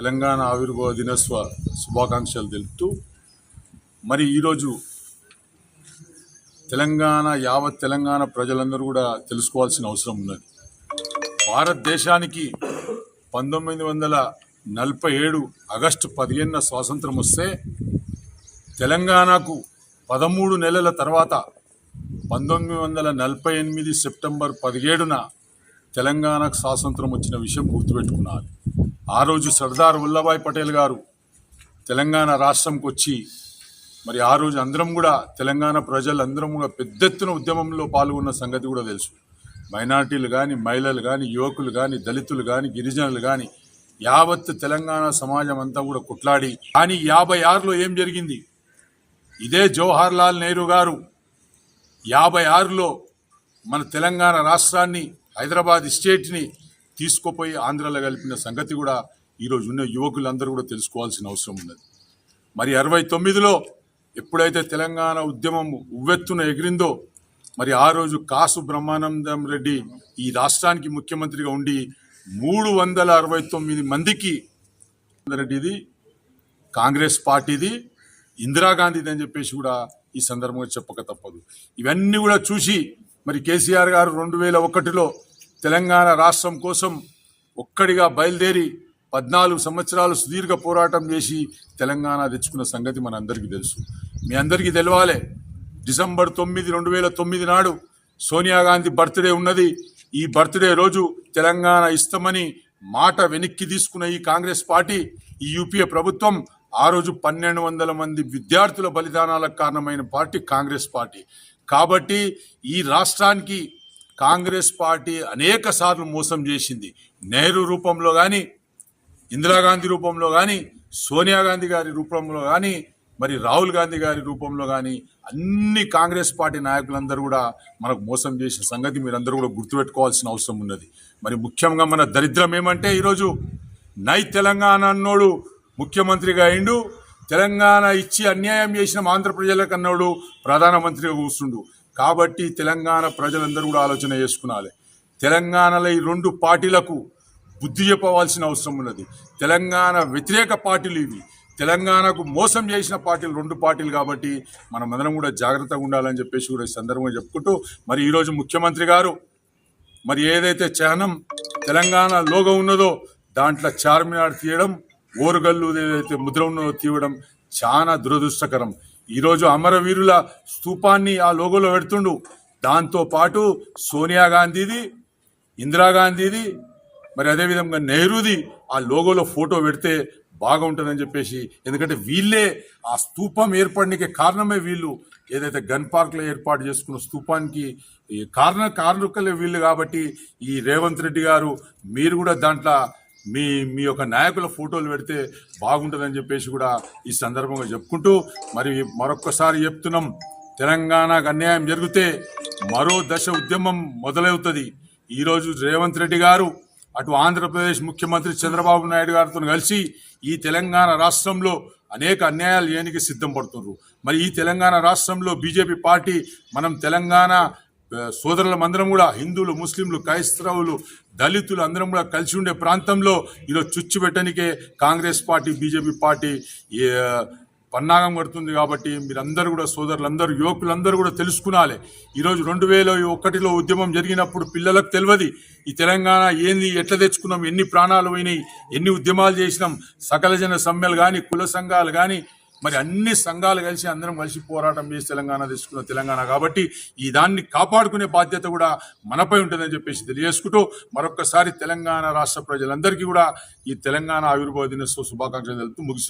తెలంగాణ ఆవిర్భావ దినోత్సవ శుభాకాంక్షలు తెలుపుతూ మరి ఈరోజు తెలంగాణ యావత్ తెలంగాణ ప్రజలందరూ కూడా తెలుసుకోవాల్సిన అవసరం ఉన్నది. భారతదేశానికి పంతొమ్మిది వందల నలభై ఏడు ఆగస్టు పదిహేనున స్వాతంత్రం వస్తే తెలంగాణకు పదమూడు నెలల తర్వాత పంతొమ్మిది వందల నలభై ఎనిమిది సెప్టెంబర్ పదిహేడున తెలంగాణకు స్వాతంత్రం వచ్చిన విషయం గుర్తుపెట్టుకున్నారు ఆ రోజు సర్దార్ వల్లభాయ్ పటేల్ గారు తెలంగాణ రాష్ట్రంకి వచ్చి మరి ఆ రోజు అందరం కూడా తెలంగాణ ప్రజలందరం కూడా పెద్ద ఎత్తున ఉద్యమంలో పాల్గొన్న సంగతి కూడా తెలుసు. మైనార్టీలు కానీ మహిళలు కానీ యువకులు కానీ దళితులు కానీ గిరిజనులు కానీ యావత్ తెలంగాణ సమాజం అంతా కూడా కొట్లాడి కానీ యాభై ఆరులో ఏం జరిగింది? ఇదే జవహర్ లాల్ నెహ్రూ గారు యాభై ఆరులో మన తెలంగాణ రాష్ట్రాన్ని హైదరాబాద్ స్టేట్ని తీసుకుపోయి ఆంధ్రాలో కలిపిన సంగతి కూడా ఈరోజు ఉన్న యువకులందరూ కూడా తెలుసుకోవాల్సిన అవసరం ఉన్నది. మరి అరవై తొమ్మిదిలో ఎప్పుడైతే తెలంగాణ ఉద్యమం ఉవ్వెత్తున ఎగిరిందో మరి ఆ రోజు కాసు బ్రహ్మానందం రెడ్డి ఈ రాష్ట్రానికి ముఖ్యమంత్రిగా ఉండి మూడు వందల అరవై తొమ్మిది మందికి రెడ్డిది కాంగ్రెస్ పార్టీది ఇందిరాగాంధీది అని చెప్పేసి కూడా ఈ సందర్భంగా చెప్పక తప్పదు. ఇవన్నీ కూడా చూసి మరి కేసీఆర్ గారు రెండు వేల ఒకటిలో తెలంగాణ రాష్ట్రం కోసం ఒక్కడిగా బయలుదేరి పద్నాలుగు సంవత్సరాలు సుదీర్ఘ పోరాటం చేసి తెలంగాణ తెచ్చుకున్న సంగతి మన అందరికీ తెలుసు. మీ అందరికీ తెలవాలే. డిసెంబర్ తొమ్మిది రెండు వేల తొమ్మిది నాడు సోనియా గాంధీ బర్త్డే ఉన్నది. ఈ బర్త్డే రోజు తెలంగాణ ఇస్తామని మాట వెనక్కి తీసుకున్న ఈ కాంగ్రెస్ పార్టీ ఈ యూపీఏ ప్రభుత్వం ఆ రోజు పన్నెండు వందల మంది విద్యార్థుల బలిదానాలకు కారణమైన పార్టీ కాంగ్రెస్ పార్టీ. కాబట్టి ఈ రాష్ట్రానికి కాంగ్రెస్ పార్టీ అనేక సార్లు మోసం చేసింది. నెహ్రూ రూపంలో కానీ ఇందిరాగాంధీ రూపంలో కానీ సోనియా గాంధీ గారి రూపంలో కానీ మరి రాహుల్ గాంధీ గారి రూపంలో కానీ అన్ని కాంగ్రెస్ పార్టీ నాయకులందరూ కూడా మనకు మోసం చేసిన సంగతి మీరందరూ కూడా గుర్తుపెట్టుకోవాల్సిన అవసరం ఉన్నది. మరి ముఖ్యంగా మన దరిద్రం ఏమంటే ఈరోజు నై తెలంగాణ అన్నోడు ముఖ్యమంత్రిగా అయిండు తెలంగాణ ఇచ్చి అన్యాయం చేసిన ఆంధ్ర ప్రజలకు అన్నోడు ప్రధానమంత్రిగా కూర్చుండు. కాబట్టి తెలంగాణ ప్రజలందరూ కూడా ఆలోచన చేసుకునాలి. తెలంగాణలో ఈ రెండు పార్టీలకు బుద్ధి చెప్పవలసిన అవసరం ఉన్నది. తెలంగాణ వ్యతిరేక పార్టీలు ఇవి. తెలంగాణకు మోసం చేసిన పార్టీలు రెండు పార్టీలు కాబట్టి మనం అందరం కూడా జాగ్రత్తగా ఉండాలని చెప్పేసి కూడా ఈ సందర్భంగా చెప్పుకుంటూ మరి ఈరోజు ముఖ్యమంత్రి గారు మరి ఏదైతే చహనం తెలంగాణ లోగో ఉన్నదో దాంట్లో చార్మినార్ తీయడం ఓరుగల్లు ఏదైతే ముద్ర ఉన్నదో తీయడం చాలా దురదృష్టకరం. ఈరోజు అమరవీరుల స్థూపాన్ని ఆ లోగోలో పెడుతుండు. దాంతో పాటు సోనియా గాంధీది ఇందిరాగాంధీది మరి అదేవిధంగా నెహ్రూది ఆ లోగోలో ఫోటో పెడితే బాగుంటుందని చెప్పేసి ఎందుకంటే వీళ్ళే ఆ స్థూపం ఏర్పడడానికి కారణమే వీళ్ళు. ఏదైతే గన్ పార్క్లో ఏర్పాటు చేసుకున్న స్థూపానికి ఈ కారణ కారణకలే వీళ్ళు కాబట్టి ఈ రేవంత్ రెడ్డి గారు మీరు కూడా దాంట్లో మీ మీ యొక్క నాయకుల ఫోటోలు పెడితే బాగుంటుందని చెప్పేసి కూడా ఈ సందర్భంగా చెప్పుకుంటూ మరి మరొక్కసారి చెప్తున్నాం. తెలంగాణకు అన్యాయం జరిగితే మరో దశ ఉద్యమం మొదలవుతుంది. ఈరోజు రేవంత్ రెడ్డి గారు అటు ఆంధ్రప్రదేశ్ ముఖ్యమంత్రి చంద్రబాబు నాయుడు గారితో కలిసి ఈ తెలంగాణ రాష్ట్రంలో అనేక అన్యాయాలు చేయడానికి సిద్ధం పడుతున్నారు. మరి ఈ తెలంగాణ రాష్ట్రంలో బీజేపీ పార్టీ మనం తెలంగాణ సోదరులమందరం కూడా హిందువులు ముస్లింలు క్రైస్తవులు దళితులు అందరం కూడా కలిసి ఉండే ప్రాంతంలో ఈరోజు చుచ్చు పెట్టడానికే కాంగ్రెస్ పార్టీ బీజేపీ పార్టీ పన్నాగం కడుతుంది కాబట్టి మీరందరూ కూడా సోదరులందరూ యువకులందరూ కూడా తెలుసుకునాలి. ఈరోజు రెండు వేల ఒకటిలో ఉద్యమం జరిగినప్పుడు పిల్లలకు తెలియదు ఈ తెలంగాణ ఏంది ఎట్లా తెచ్చుకున్నాం ఎన్ని ప్రాణాలు పోయినాయి ఎన్ని ఉద్యమాలు చేసినాం సకల జన సమ్మెలు కానీ కుల సంఘాలు కానీ మరి అన్ని సంఘాలు కలిసి అందరం కలిసి పోరాటం చేసి తెలంగాణ తీసుకున్న తెలంగాణ కాబట్టి ఈ దాన్ని కాపాడుకునే బాధ్యత కూడా మనపై ఉంటుందని చెప్పేసి తెలియజేసుకుంటూ మరొకసారి తెలంగాణ రాష్ట్ర ప్రజలందరికీ కూడా ఈ తెలంగాణ ఆవిర్భావ దినోత్సవ శుభాకాంక్షలు తెలుపుతూ ముగిస్తున్నాను